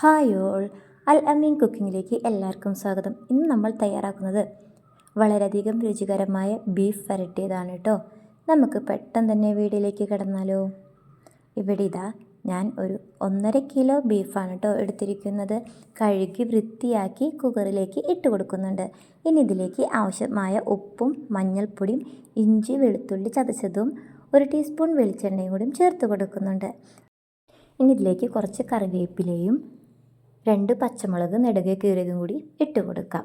Hi all അൽ അമീൻ കുക്കിങ്ങിലേക്ക് എല്ലാവർക്കും സ്വാഗതം. ഇന്ന് നമ്മൾ തയ്യാറാക്കുന്നത് വളരെയധികം രുചികരമായ ബീഫ് വരട്ടിയതാണ് കേട്ടോ നമുക്ക് പെട്ടെന്ന് തന്നെ വീഡിയോയിലേക്ക് കിടന്നാലോ. ഇവിടെ ഇതാ ഞാൻ ഒരു ഒന്നര കിലോ ബീഫാണ് കേട്ടോ എടുത്തിരിക്കുന്നത്. കഴുകി വൃത്തിയാക്കി കുക്കറിലേക്ക് ഇട്ട് കൊടുക്കുന്നുണ്ട്. ഇനി ഇതിലേക്ക് ആവശ്യമായ ഉപ്പും മഞ്ഞൾപ്പൊടിയും ഇഞ്ചി വെളുത്തുള്ളി ചതച്ചതും ഒരു ടീസ്പൂൺ വെളിച്ചെണ്ണയും കൂടി ചേർത്ത് കൊടുക്കുന്നുണ്ട്. ഇനി ഇതിലേക്ക് കുറച്ച് കറിവേപ്പിലയും രണ്ട് പച്ചമുളക് നെടുകെ കീറിയതും കൂടി ഇട്ട് കൊടുക്കാം.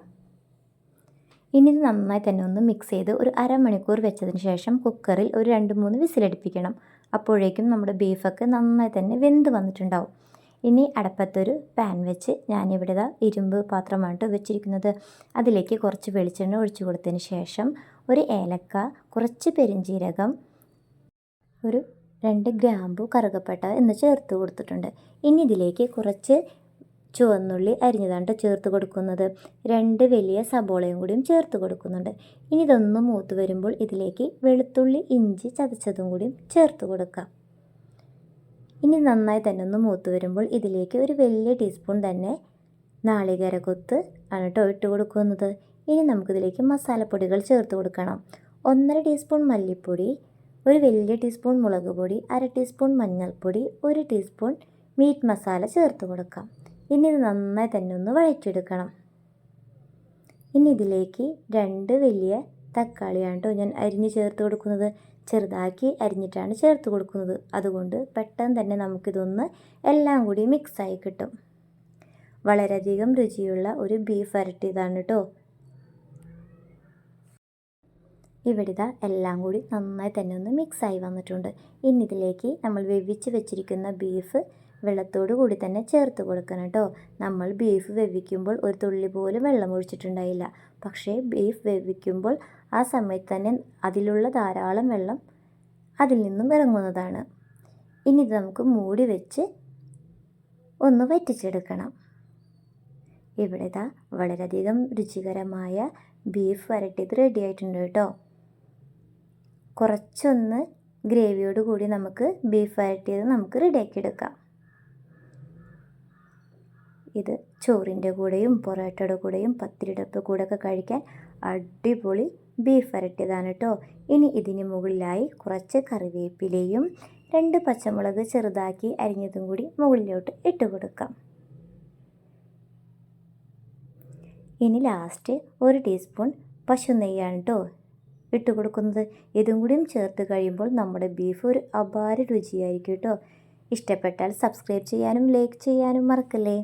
ഇനി ഇത് നന്നായി തന്നെ ഒന്ന് മിക്സ് ചെയ്ത് ഒരു അരമണിക്കൂർ വെച്ചതിന് ശേഷം കുക്കറിൽ ഒരു രണ്ട് മൂന്ന് വിസിലടിപ്പിക്കണം. അപ്പോഴേക്കും നമ്മുടെ ബീഫൊക്കെ നന്നായി തന്നെ വെന്ത് വന്നിട്ടുണ്ടാവും. ഇനി അടപ്പത്തൊരു പാൻ വെച്ച് ഞാനിവിടെ ഇതാ ഇരുമ്പ് പാത്രമായിട്ട് വെച്ചിരിക്കുന്നത്. അതിലേക്ക് കുറച്ച് വെളിച്ചെണ്ണ ഒഴിച്ചു കൊടുത്തതിന് ശേഷം ഒരു ഏലക്ക കുറച്ച് പെരിഞ്ചീരകം ഒരു രണ്ട് ഗ്രാമ്പു കറുകപ്പട്ട എന്ന് ചേർത്ത് കൊടുത്തിട്ടുണ്ട്. ഇനി ഇതിലേക്ക് കുറച്ച് ചുവന്നുള്ളി അരിഞ്ഞതാണ് ചേർത്ത് കൊടുക്കുന്നത്. രണ്ട് വലിയ സബോളയും കൂടിയും ചേർത്ത് കൊടുക്കുന്നുണ്ട്. ഇനി ഇതൊന്ന് മൂത്ത് വരുമ്പോൾ ഇതിലേക്ക് വെളുത്തുള്ളി ഇഞ്ചി ചതച്ചതും കൂടിയും ചേർത്ത് കൊടുക്കാം. ഇനി നന്നായി തന്നെ ഒന്ന് മൂത്ത് വരുമ്പോൾ ഇതിലേക്ക് ഒരു വലിയ ടീസ്പൂൺ തന്നെ നാളികര കൊത്ത് ആണ് കേട്ടോ ഇട്ട് കൊടുക്കുന്നത്. ഇനി നമുക്കിതിലേക്ക് മസാലപ്പൊടികൾ ചേർത്ത് കൊടുക്കണം. ഒന്നര ടീസ്പൂൺ മല്ലിപ്പൊടി ഒരു വലിയ ടീസ്പൂൺ മുളക് പൊടി അര ടീസ്പൂൺ മഞ്ഞൾപ്പൊടി ഒരു ടീസ്പൂൺ മീറ്റ് മസാല ചേർത്ത് കൊടുക്കാം. ഇനി ഇത് നന്നായി തന്നെ ഒന്ന് വഴറ്റിയെടുക്കണം. ഇനി ഇതിലേക്ക് രണ്ട് വലിയ തക്കാളിയാണ് കേട്ടോ ഞാൻ അരിഞ്ഞ് ചേർത്ത് കൊടുക്കുന്നത്. ചെറുതാക്കി അരിഞ്ഞിട്ടാണ് ചേർത്ത് കൊടുക്കുന്നത്. അതുകൊണ്ട് പെട്ടെന്ന് തന്നെ നമുക്കിതൊന്ന് എല്ലാം കൂടി മിക്സായി കിട്ടും. വളരെയധികം രുചിയുള്ള ഒരു ബീഫ് വരട്ടിയതാണ് കേട്ടോ ഇവിടെ എല്ലാം കൂടി നന്നായി തന്നെ ഒന്ന് മിക്സായി വന്നിട്ടുണ്ട്. ഇനി ഇതിലേക്ക് നമ്മൾ വേവിച്ച് വെച്ചിരിക്കുന്ന ബീഫ് വെള്ളത്തോടു കൂടി തന്നെ ചേർത്ത് കൊടുക്കണം കേട്ടോ. നമ്മൾ ബീഫ് വേവിക്കുമ്പോൾ ഒരു തുള്ളി പോലും വെള്ളം ഒഴിച്ചിട്ടുണ്ടായില്ല. പക്ഷേ ബീഫ് വേവിക്കുമ്പോൾ ആ സമയത്ത് തന്നെ അതിലുള്ള ധാരാളം വെള്ളം അതിൽ നിന്നും ഇറങ്ങുന്നതാണ്. ഇനി ഇത് നമുക്ക് മൂടി വെച്ച് ഒന്ന് വറ്റിച്ചെടുക്കണം. ഇവിടെ ഇതാ വളരെയധികം രുചികരമായ ബീഫ് വരട്ടിയത് റെഡി ആയിട്ടുണ്ട് കേട്ടോ. കുറച്ചൊന്ന് ഗ്രേവിയോട് കൂടി നമുക്ക് ബീഫ് വരട്ടിയത് നമുക്ക് റെഡിയാക്കി എടുക്കാം. ഇത് ചോറിന്റെ കൂടെയും പൊറോട്ടയുടെ കൂടെയും പത്തിരിയുടെ കൂടെയൊക്കെ കഴിക്കാൻ അടിപൊളി ബീഫ് വരട്ടിയതാണ് കേട്ടോ. ഇനി ഇതിന് മുകളിലായി കുറച്ച് കറിവേപ്പിലയും രണ്ട് പച്ചമുളക് ചെറുതാക്കി അരിഞ്ഞതും കൂടി മുകളിലോട്ട് ഇട്ട് കൊടുക്കാം. ഇനി ലാസ്റ്റ് ഒരു ടീസ്പൂൺ പശു നെയ്യാണ് കേട്ടോ ഇട്ട് കൊടുക്കുന്നത്. ഇതും കൂടിയും ചേർത്ത് കഴിയുമ്പോൾ നമ്മുടെ ബീഫ് ഒരു അപാര രുചിയായിരിക്കും കേട്ടോ. ഇഷ്ടപ്പെട്ടാൽ സബ്സ്ക്രൈബ് ചെയ്യാനും ലൈക്ക് ചെയ്യാനും മറക്കല്ലേ?